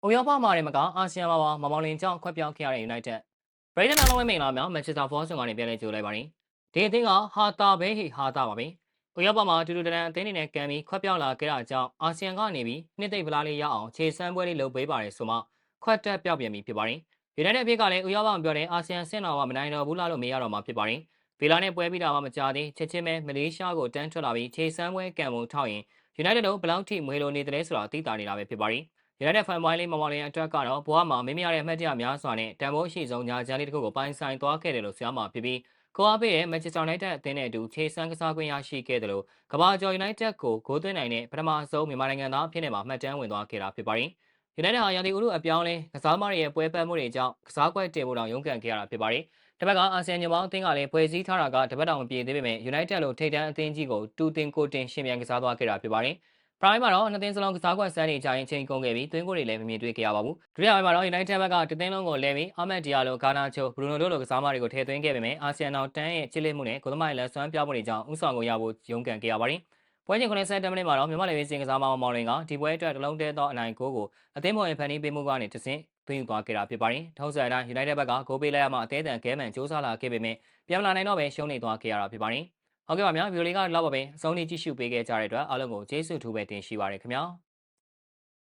။အိုရောပမှာလည်းမကအာဆီယံမှာပါမမောင်လင်ကြောင့်ခွက်ပြောင်းခဲ့ရတဲ့ United ။ဗြိတိန်နိုင်ငံလုံးမင်္ဂလာများ Manchester Force ကနေပြန်လည်ကြိုလိုက်ပါရင်ဒီအသင်းကဟာတာပဲဟိဟာတာပါပဲ။အိုရောပမှာတူတူတရန်အသင်းတွေနဲ့ကန်ပြီးခွက်ပြောင်းလာခဲ့တာကြောင့်အာဆီယံကနေပြီးနှစ်သိမ့်ဗလားလေးရအောင်ခြေစမ်းပွဲလေးလုပ်ပေးပါတယ်ဆိုမှခွက်တက်ပြောက်ပြန်ပြီဖြစ်ပါတယ်။ United အဖြစ်ကလည်းအိုရောပမှာပြောတဲ့အာဆီယံဆင့်တော်ကမနိုင်တော့ဘူးလားလို့မေးရတော့မှာဖြစ်ပါတယ်။ဗီလာနဲ့ပွဲပြီးတာမှမကြသေးချက်ချင်းပဲမလေးရှားကိုတန်းထွက်လာပြီးခြေစမ်းပွဲကံပုံထောက်ရင် United တို့ဘယ်လောက်ထိမွေလိုနေတယ်ဆိုတာသိတာနေတာပဲဖြစ်ပါတယ်။ United fan ပိုင်းလေးမမောင်လင်အတွက်ကတော့ဘဝမှာမင်းမရတဲ့အမှတ်တရများစွာနဲ့တန်ဖိုးအရှိဆုံးညာချမ်းလေးတစ်ခုကိုပိုင်ဆိုင်သွားခဲ့တယ်လို့ဆိုရမှာဖြစ်ပြီးကိုအားပေးတဲ့ Manchester United အသင်းနဲ့အတူခြေစမ်းကစားခွင့်ရရှိခဲ့တယ်လို့ကမ္ဘာကျော် United ကိုဂိုးသွင်းနိုင်တဲ့ပထမဆုံးမြန်မာနိုင်ငံသားအဖြစ်နဲ့မှမှတ်တမ်းဝင်သွားခဲ့တာဖြစ်ပါတယ်။ United ဟာရာသီဥတုအပြောင်းလဲကစားသမားတွေရဲ့ပွဲပတ်မှုတွေကြောင့်ကစားကွက်တင်ဖို့တောင်ရုန်းကန်ခဲ့ရတာဖြစ်ပါတယ်။တစ်ဖက်ကအာဆီယံညွန်ပေါင်းအသင်းကလည်းဖွဲ့စည်းထားတာကတပတ်တောင်မပြည့်သေးပေမဲ့ United လို့ထိပ်တန်းအသင်းကြီးကိုတူတင်ကိုတင်ရှင်ပြန်ကစားသွားခဲ့တာဖြစ်ပါတယ်။ Prime မှာတော့နှစ်သင်းစလုံးကစားကွက်စမ်းနေကြရင်ချိန်ကုန်ခဲ့ပြီးသွင်းကိုတွေလည်းမမြင်တွေ့ခဲ့ရပါဘူး။ဒုတိယပိုင်းမှာတော့ United ဘက်ကတသင်းလုံးကိုလဲပြီးအာမတ်ဒီယာလိုဂါနာချိုဘရူနိုတို့လိုကစားမတွေကိုထည့်သွင်းခဲ့ပေမဲ့အာဆီယံနောက်တန်းရဲ့ချစ်လက်မှုနဲ့ကိုသမိုင်းလက်စွမ်းပြမှုတွေကြောင့်ဥဆောင်ကိုရဖို့ရုန်းကန်ခဲ့ရပါတယ်။ပွဲချိန်90မိနစ်မှာတော့မြန်မာလေဝင်းစင်ကစားမမောင်လင်ကဒီပွဲအတွက်တလုံးတဲသောအနိုင်ကိုကိုအသင်းပေါ်ရင်ဖန်တီးပေးမှုကနေတဆင့်သွင်းယူသွားခဲ့တာဖြစ်ပါတယ်။ထောက်ဆယ်တိုင်း United ဘက်ကဂိုးပေးလိုက်ရမှအသေးအံကဲမှန်စူးစမ်းလာခဲ့ပေမဲ့ပြန်မလာနိုင်တော့ပဲရှုံးနေသွားခဲ့ရတာဖြစ်ပါတယ်။ ဟုတ်ကဲ့ပါဗျာဗီဒီယိုလေးကတော့ပဲအဆုံးထိကြည့်ရှုပေးခဲ့ကြတဲ့အတွက်အားလုံးကိုကျေးဇူးထူးပဲတင်ရှိပါရခင်ဗျာ။